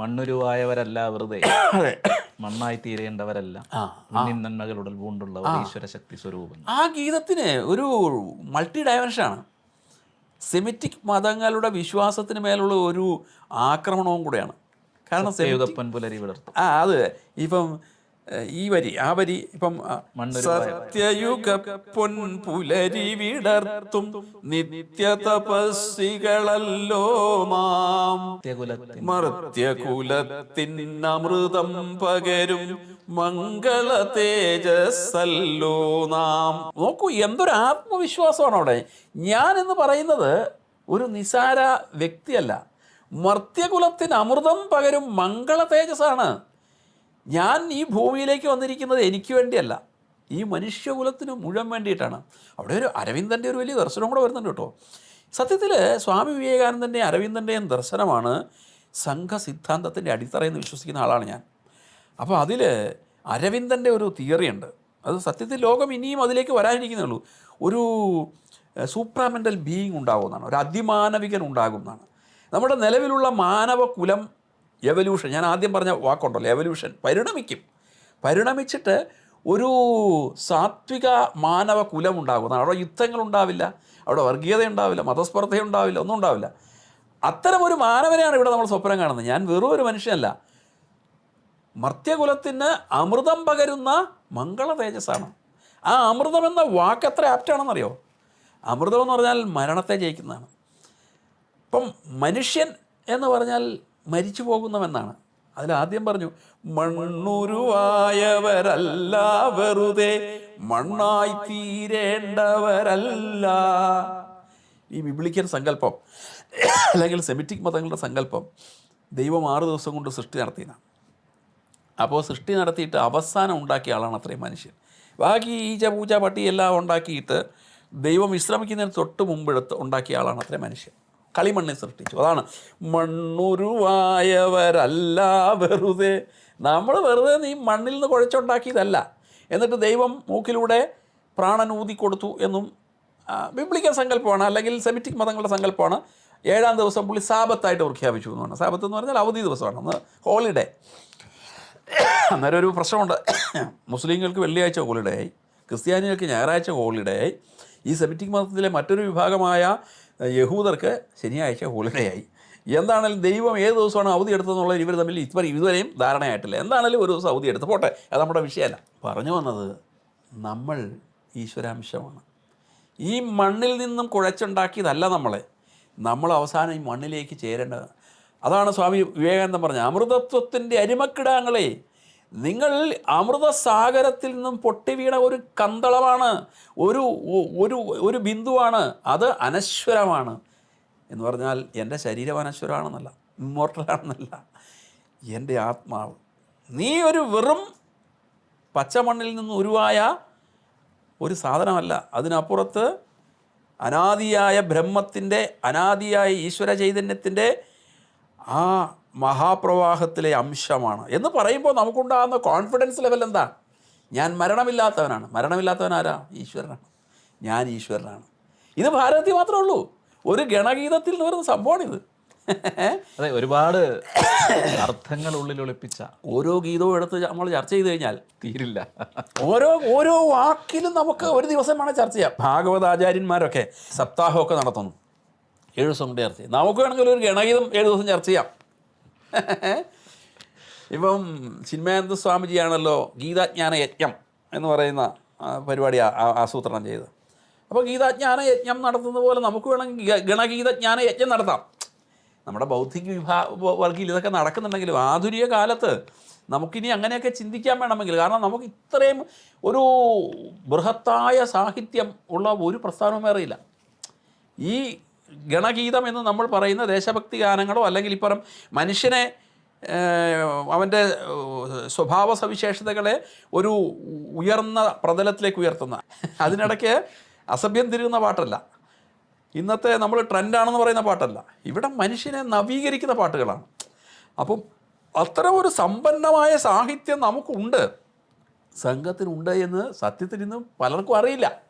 മണ്ണുരുവായവരല്ല വെറുതെ. മണ്ണായി തീരേണ്ടവരല്ല. നന്മകളുടെ പൂണ്ടുള്ളവർ ഈശ്വര ശക്തി സ്വരൂപം. ആ ഗീതത്തിന് ഒരു മൾട്ടി ഡയമെൻഷനാണ് സെമിറ്റിക് മതങ്ങളുടെ വിശ്വാസത്തിന് മേലുള്ള ഒരു ആക്രമണവും കൂടെയാണ്. കാരണം പുലരി വിളർത്തും ആ അത് ഇപ്പം ഈ വരി ആ വരി ഇപ്പം സത്യയുഗ പൊൻപുലരി വിടർത്തും നിത്യ തപസ്സികളല്ലോ മാം. മർത്യകുലത്തിൻ അമൃതം പകരും മംഗള തേജസ്സല്ലോ നാം. നോക്കൂ എന്തൊരു ആത്മവിശ്വാസമാണ് അവിടെ. ഞാൻ എന്ന് പറയുന്നത് ഒരു നിസാര വ്യക്തിയല്ല. മർത്യകുലത്തിന് അമൃതം പകരും മംഗള തേജസ്സാണ്. ഞാൻ ഈ ഭൂമിയിലേക്ക് വന്നിരിക്കുന്നത് എനിക്ക് വേണ്ടിയല്ല. ഈ മനുഷ്യകുലത്തിന് മുഴുവൻ വേണ്ടിയിട്ടാണ്. അവിടെ ഒരു അരവിന്ദന്റെ ഒരു വലിയ ദർശനം കൂടെ വരുന്നുണ്ട് കേട്ടോ. സത്യത്തിൽ സ്വാമി വിവേകാനന്ദന്റെ അരവിന്ദന്റെയും ദർശനമാണ് സംഘ സിദ്ധാന്തത്തിന്റെ അടിത്തറയെന്ന് വിശ്വസിക്കുന്ന ആളാണ് ഞാൻ. അപ്പോൾ അതിൽ അരവിന്ദന്റെ ഒരു തിയറി ഉണ്ട്. അത് സത്യത്തിൽ ലോകം ഇനിയും അതിലേക്ക് വരാനിരിക്കുന്നേ ഉള്ളൂ. ഒരു സൂപ്രാമെന്റൽ ബീയിങ് ഉണ്ടാകുമെന്നാണ് ഒരു അതിമാനവികൻ ഉണ്ടാകുമെന്നാണ് നമ്മുടെ നിലവിലുള്ള മാനവ കുലം എവല്യൂഷൻ ഞാൻ ആദ്യം പറഞ്ഞ വാക്കുണ്ടല്ലോ എവല്യൂഷൻ പരിണമിക്കും. പരിണമിച്ചിട്ട് ഒരു സാത്വിക മാനവ കുലം ഉണ്ടാകുന്നതാണ് അവിടെ യുദ്ധങ്ങൾ ഉണ്ടാവില്ല അവിടെ വർഗീയത ഉണ്ടാവില്ല മതസ്പർദ്ധ ഉണ്ടാവില്ല ഒന്നും ഉണ്ടാവില്ല അത്തരം ഒരു മാനവനെയാണ് ഇവിടെ നമ്മൾ സ്വപ്നം കാണുന്നത്. ഞാൻ വെറും ഒരു മനുഷ്യനല്ല. മർത്യകുലത്തിന് അമൃതം പകരുന്ന മംഗള തേജസ്സാണ്. ആ അമൃതം എന്ന വാക്ക് എത്ര ആപ്റ്റാണെന്നറിയോ അമൃതം എന്ന് പറഞ്ഞാൽ മരണത്തെ ജയിക്കുന്നതാണ്. ഇപ്പം മനുഷ്യൻ എന്ന് പറഞ്ഞാൽ മരിച്ചു പോകുന്നവെന്നാണ്. അതിൽ ആദ്യം പറഞ്ഞു മണ്ണുരുവായവരല്ല വെറുതെ മണ്ണായി തീരേണ്ടവരല്ല. ഈ ബിബ്ലിക്കൻ സങ്കല്പം അല്ലെങ്കിൽ സെമിറ്റിക് മതങ്ങളുടെ സങ്കല്പം ദൈവം ആറ് ദിവസം കൊണ്ട് സൃഷ്ടി നടത്തിയതാണ് അപ്പോൾ സൃഷ്ടി നടത്തിയിട്ട് അവസാനം ഉണ്ടാക്കിയ ആളാണ് അത്രയും മനുഷ്യൻ. ബാക്കി ഈച്ച പൂച്ച പട്ടി എല്ലാം ഉണ്ടാക്കിയിട്ട് ദൈവം വിശ്രമിക്കുന്നതിന് തൊട്ട് മുമ്പ് എടുത്ത് ഉണ്ടാക്കിയ ആളാണ് അത്രയും മനുഷ്യൻ. കളിമണ്ണിൽ സൃഷ്ടിച്ചു. അതാണ് മണ്ണുരുവായവരല്ല വെറുതെ. നമ്മൾ വെറുതെ നീ മണ്ണിൽ നിന്ന് കുഴച്ചുണ്ടാക്കിയതല്ല. എന്നിട്ട് ദൈവം മൂക്കിലൂടെ പ്രാണൻ ഊതി കൊടുത്തു എന്നും ബിബ്ലിക്കൽ സങ്കല്പമാണ് അല്ലെങ്കിൽ സെമിറ്റിക് മതങ്ങളുടെ സങ്കല്പമാണ്. ഏഴാം ദിവസം പുള്ളി സാപത്തായിട്ട് പ്രഖ്യാപിച്ചു എന്നാണ് സാപത്ത് എന്ന് പറഞ്ഞാൽ അവധി ദിവസമാണ് അന്ന് ഹോളിഡേ. അന്നേരം ഒരു പ്രശ്നമുണ്ട്. മുസ്ലിങ്ങൾക്ക് വെള്ളിയാഴ്ച ഹോളിഡേ ആയി ക്രിസ്ത്യാനികൾക്ക് ഞായറാഴ്ച ഹോളിഡേ ആയി. ഈ സെമിറ്റിക് മതത്തിലെ മറ്റൊരു വിഭാഗമായ യഹൂദർക്ക് ശനിയാഴ്ച ഹോളിഡേ ആയി എന്താണെങ്കിലും ദൈവം ഏത് ദിവസമാണ് അവധി എടുത്തതെന്നുള്ളത് ഇവർ തമ്മിൽ ഇതുവരെ ഇതുവരെയും ധാരണയായിട്ടില്ല. എന്താണെങ്കിലും ഒരു ദിവസം അവധി എടുത്ത് പോട്ടെ. അത് നമ്മുടെ വിഷയമല്ല. പറഞ്ഞു വന്നത് നമ്മൾ ഈശ്വരാംശമാണ്. ഈ മണ്ണിൽ നിന്നും കുഴച്ചുണ്ടാക്കിയതല്ല നമ്മളെ. നമ്മൾ അവസാനം ഈ മണ്ണിലേക്ക് ചേരേണ്ടത്. അതാണ് സ്വാമി വിവേകാനന്ദൻ പറഞ്ഞത്. അമൃതത്വത്തിന്റെ അരിമക്കിടാങ്ങളെ നിങ്ങൾ അമൃതസാഗരത്തിൽ നിന്നും പൊട്ടി വീണ ഒരു കന്തളമാണ് ഒരു ഒരു ഒരു ബിന്ദുവാണ് അത് അനശ്വരമാണ്. എന്ന് പറഞ്ഞാൽ എന്റെ ശരീരം അനശ്വരമാണെന്നല്ല ഇമ്മോർട്ടലാണെന്നല്ല. എന്റെ ആത്മാവ്. നീ ഒരു വെറും പച്ചമണ്ണിൽ നിന്ന് ഉരുവായ ഒരു സാധനമല്ല. അതിനപ്പുറത്ത് അനാദിയായ ബ്രഹ്മത്തിന്റെ അനാദിയായ ഈശ്വര ചൈതന്യത്തിന്റെ ആ മഹാപ്രവാഹത്തിലെ അംശമാണ്. എന്ന് പറയുമ്പോൾ നമുക്കുണ്ടാകുന്ന കോൺഫിഡൻസ് ലെവൽ എന്താ? ഞാൻ മരണമില്ലാത്തവനാണ്. മരണമില്ലാത്തവൻ ആരാ? ഈശ്വരനാണ്. ഞാൻ ഈശ്വരനാണ്. ഇത് ഭാരതത്തിൽ മാത്രമേ ഉള്ളൂ. ഒരു ഗണഗീതത്തിൽ നിന്ന് വരുന്ന സംഭവമാണിത്. അതെ ഒരുപാട് അർത്ഥങ്ങൾ ഉള്ളിൽ ഒളിപ്പിച്ച. ഓരോ ഗീതവും എടുത്ത് നമ്മൾ ചർച്ച ചെയ്ത് കഴിഞ്ഞാൽ തീരില്ല. ഓരോ ഓരോ വാക്കിലും നമുക്ക് ഒരു ദിവസം വേണം ചർച്ച ചെയ്യാം. ഭാഗവതാചാര്യന്മാരൊക്കെ സപ്താഹമൊക്കെ നടത്തുന്നു. ഏഴ് ദിവസം കൊണ്ട് ചർച്ച ചെയ്യാം. നമുക്ക് വേണമെങ്കിൽ ഒരു ഗണഗീതം ഏഴ് ദിവസം ചർച്ച ചെയ്യാം. ഇപ്പം ചിന്മയാനന്ദ സ്വാമിജിയാണല്ലോ ഗീതാജ്ഞാന യജ്ഞം എന്ന് പറയുന്ന പരിപാടി ആസൂത്രണം ചെയ്ത് അപ്പോൾ ഗീതാജ്ഞാന യജ്ഞം നടത്തുന്ന പോലെ നമുക്ക് വേണമെങ്കിൽ ഗണഗീതജ്ഞാന യജ്ഞം നടത്താം. നമ്മുടെ ബൗദ്ധിക വിഭാ വർഗീയിൽ ഇതൊക്കെ നടക്കുന്നുണ്ടെങ്കിലും ആധുനിക കാലത്ത് നമുക്കിനി അങ്ങനെയൊക്കെ ചിന്തിക്കാൻ വേണമെങ്കിൽ കാരണം നമുക്ക് ഇത്രയും ഒരു ബൃഹത്തായ സാഹിത്യം ഉള്ള ഒരു പ്രസ്ഥാനവും വേറെയില്ല. ഈ ഗണഗീതം എന്ന് നമ്മൾ പറയുന്ന ദേശഭക്തി ഗാനങ്ങളോ അല്ലെങ്കിൽ ഇപ്പുറം മനുഷ്യനെ അവന്റെ സ്വഭാവ സവിശേഷതകളെ ഒരു ഉയർന്ന പ്രതലത്തിലേക്ക് ഉയർത്തുന്ന. അതിനിടയ്ക്ക് അസഭ്യം തിരുകുന്ന പാട്ടല്ല. ഇന്നത്തെ നമ്മൾ ട്രെൻഡാണെന്ന് പറയുന്ന പാട്ടല്ല. ഇവിടെ മനുഷ്യനെ നവീകരിക്കുന്ന പാട്ടുകളാണ്. അപ്പം അത്തരം ഒരു സമ്പന്നമായ സാഹിത്യം നമുക്കുണ്ട്. സംഘത്തിനുണ്ട് എന്ന് സത്യത്തിൽ ഇന്നും പലർക്കും അറിയില്ല.